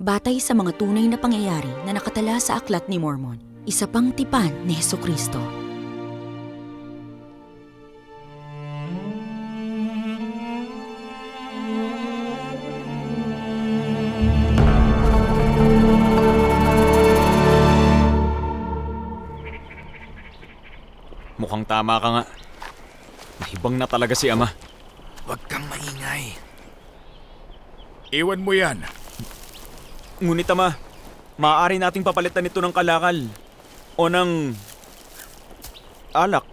Batay sa mga tunay na pangyayari na nakatala sa Aklat ni Mormon, isa pang tipan ni Heso Kristo. Mukhang tama ka nga. Nahibang na talaga si Ama. Huwag kang maingay. Iwan mo yan. Ngunit Ama, maaari nating papalitan ito ng kalakal. O ng... alak.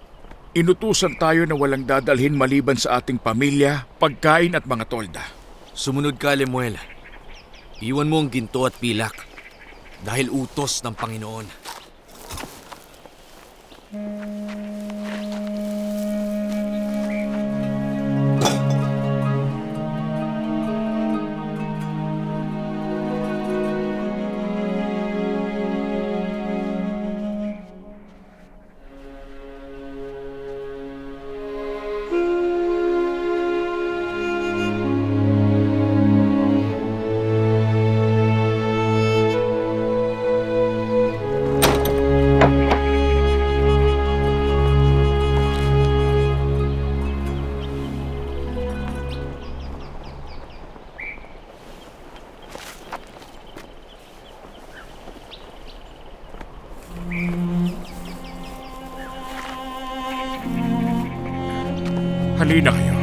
Inutusan tayo na walang dadalhin maliban sa ating pamilya, pagkain at mga tolda. Sumunod ka, Lemuel. Iwan mo ang ginto at pilak. Dahil utos ng Panginoon. Halina kayo.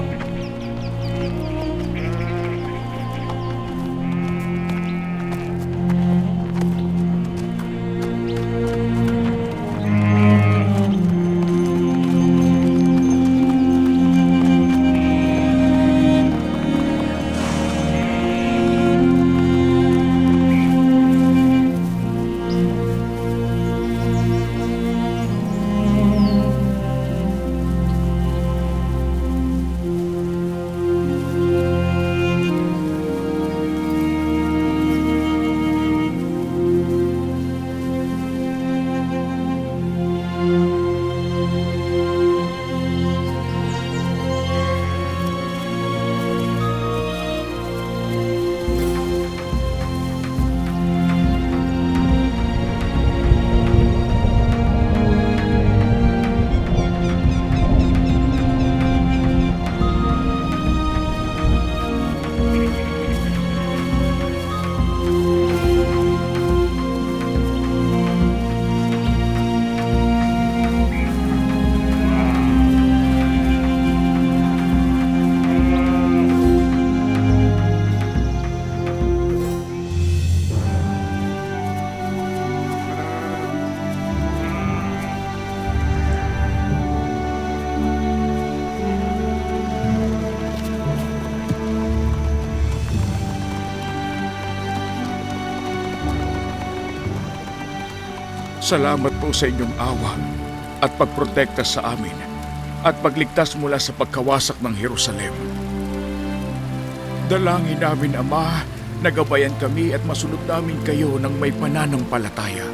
Salamat po sa inyong awa at pagprotekta sa amin at pagligtas mula sa pagkawasak ng Jerusalem. Dalangin namin, Ama, nagabayan kami at masunod namin kayo ng may pananampalataya.